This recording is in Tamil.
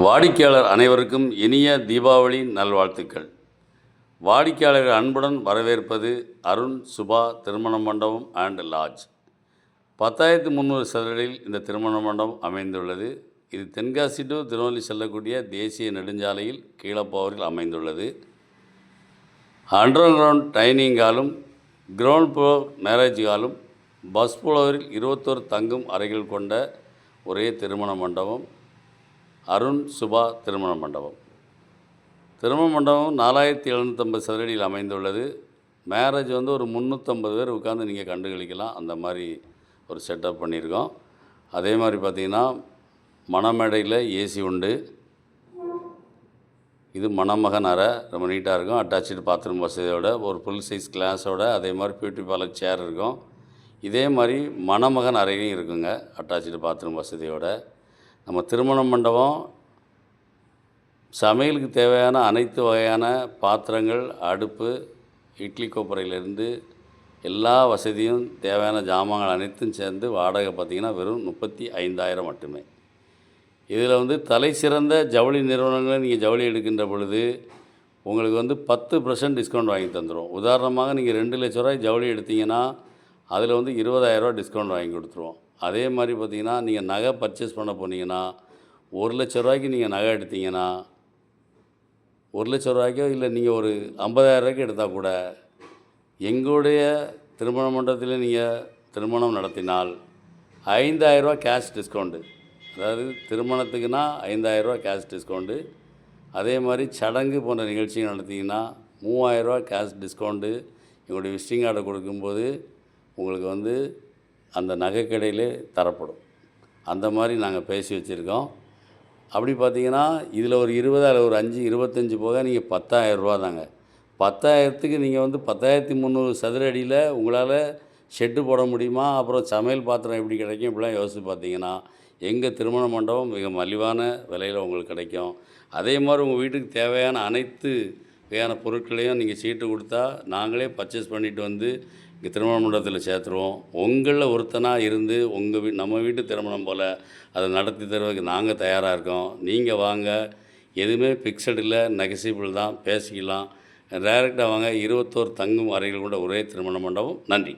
வாடிக்கையாளர் அனைவருக்கும் இனிய தீபாவளி நல்வாழ்த்துக்கள். வாடிக்கையாளர்கள் அன்புடன் வரவேற்பது அருண் சுபா திருமண மண்டபம் அண்ட் லாட்ஜ் பத்தாயிரத்து முந்நூறு சதுரடியில் இந்த திருமண மண்டபம் அமைந்துள்ளது. இது தென்காசி டு திருநெல்வேலி செல்லக்கூடிய தேசிய நெடுஞ்சாலையில் கீழப்போவரில் அமைந்துள்ளது. அண்டர் கிரவுண்ட் டைனிங் ஹாலும் கிரவுண்ட் ஃப்ளோர் மேரேஜ் ஹாலும் பஸ் புலவரில் இருபத்தோரு தங்கும் அறைகள் கொண்ட ஒரே திருமண மண்டபம். அருண் சுபா திருமண மண்டபம். திருமண மண்டபம் நாலாயிரத்தி எழுநூற்றம்பது சதுரடியில் அமைந்துள்ளது. மேரேஜ் வந்து ஒரு முந்நூற்றம்பது பேர் உட்காந்து நீங்கள் கண்டுகளிக்கலாம் அந்த மாதிரி ஒரு செட்டப் பண்ணியிருக்கோம். அதே மாதிரி பார்த்திங்கன்னா மணமேடையில் ஏசி உண்டு. இது மணமகன் அறை. ரொம்ப நீட்டாக இருக்கும். அட்டாச்சு பாத்ரூம் வசதியோட ஒரு ஃபுல் சைஸ் கிளாஸோட அதே மாதிரி பியூட்டி பார்லர் சேர் இருக்கும். இதே மாதிரி மணமகன் அறையும் இருக்குங்க. அட்டாச்சு பாத்ரூம் வசதியோட. நம்ம திருமண மண்டபம் சமையலுக்கு தேவையான அனைத்து வகையான பாத்திரங்கள் அடுப்பு இட்லி கொப்பரையிலேருந்து எல்லா வசதியும் தேவையான ஜாமான்கள் அனைத்தும் சேர்ந்து வாடகை பார்த்திங்கன்னா வெறும் முப்பத்தி ஐந்தாயிரம் மட்டுமே. இதில் வந்து தலை சிறந்த ஜவுளி நிறுவனங்களை நீங்கள் ஜவுளி எடுக்கின்ற பொழுது உங்களுக்கு வந்து பத்து பர்சன்ட் டிஸ்கவுண்ட் வாங்கி தந்துடும் உதாரணமாக நீங்கள் ரெண்டு லட்ச ரூபாய் ஜவுளி எடுத்தீங்கன்னா அதில் வந்து இருபதாயிரரூவா டிஸ்கவுண்ட் வாங்கி கொடுத்துருவோம். அதே மாதிரி பார்த்தீங்கன்னா நீங்கள் நகை பர்ச்சேஸ் பண்ண போனீங்கன்னா ஒரு லட்ச ரூபாய்க்கு நீங்கள் நகை எடுத்தீங்கன்னா ஒரு லட்ச ரூபாய்க்கோ இல்லை நீங்கள் ஒரு ஐம்பதாயிரம் ரூபாய்க்கு எடுத்தால் கூட எங்களுடைய திருமண மண்டபத்தில் நீங்கள் திருமணம் நடத்தினால் ஐந்தாயிரரூவா கேஷ் டிஸ்கவுண்ட்டு அதாவது திருமணத்துக்குன்னா ஐந்தாயிரரூவா கேஷ் டிஸ்கவுண்ட்டு அதே மாதிரி சடங்கு போன்ற நிகழ்ச்சிகள் நடத்திங்கன்னா மூவாயிரரூவா கேஷ் டிஸ்கவுண்ட்டு எங்களுடைய விசிட்டிங் கார்டை கொடுக்கும்போது உங்களுக்கு வந்து அந்த நகைக்கடையிலே தரப்படும். அந்த மாதிரி நாங்கள் பேசி வச்சுருக்கோம். அப்படி பார்த்தீங்கன்னா இதில் ஒரு இருபது அதில் ஒரு அஞ்சு இருபத்தஞ்சி போக நீங்கள் பத்தாயிரரூவா தாங்க. பத்தாயிரத்துக்கு நீங்கள் வந்து பத்தாயிரத்தி முந்நூறு சதுர அடியில் உங்களால் ஷெட்டு போட முடியுமா? அப்புறம் சமையல் பாத்திரம் எப்படி கிடைக்கும்? இப்படிலாம் யோசித்து பார்த்தீங்கன்னா எங்கள் திருமண மண்டபம் மிக மலிவான விலையில் உங்களுக்கு கிடைக்கும். அதே மாதிரி உங்கள் வீட்டுக்கு தேவையான அனைத்து வகையான பொருட்களையும் நீங்கள் சீட்டு கொடுத்தா நாங்களே பர்ச்சேஸ் பண்ணிட்டு வந்து இங்கே திருமண மண்டபத்தில் சேர்த்துருவோம். உங்களில் ஒருத்தனாக இருந்து உங்கள் வீ நம்ம வீட்டு திருமணம் போல் அதை நடத்தி தருவதற்கு நாங்கள் தயாராக இருக்கோம். நீங்கள் வாங்க. எதுவுமே ஃபிக்ஸட் இல்லை. நெகசிபிள் தான். பேசிக்கலாம். டைரெக்டாக வாங்க. இருபத்தோரு தங்கும் அறைகள் கூட ஒரே திருமண மண்டபம். நன்றி.